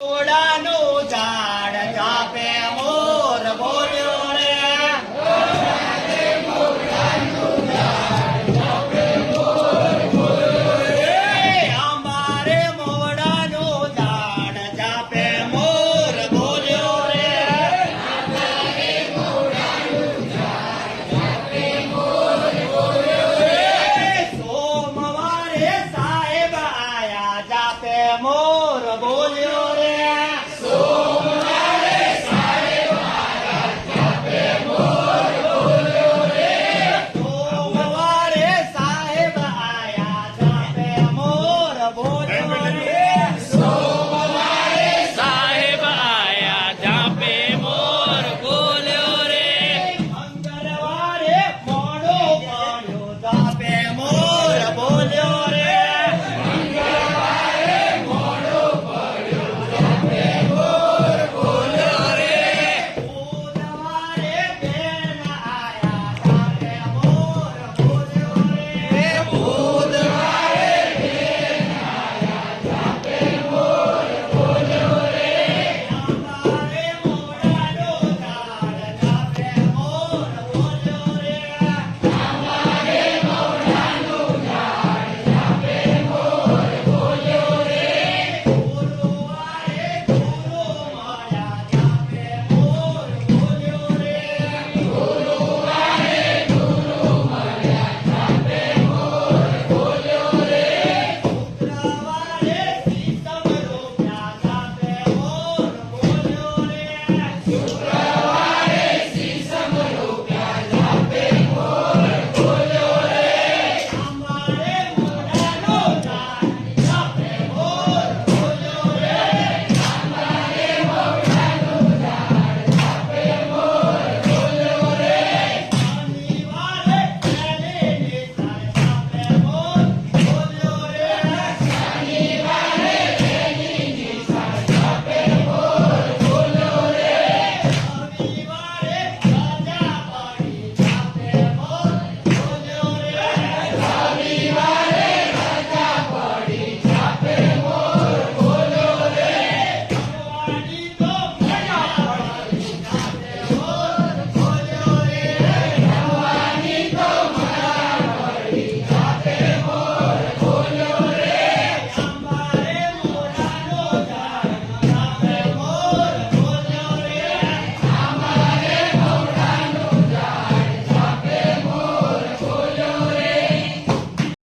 ઓડાનું ઝાડ જાપે મોર બોલ્યો રે. અમારે મોડાનું ઝાડ જાપે મોર બોલ્યો રે. સોમવારે સાહેબ આયા જાપે મોર બોલ્યો રે.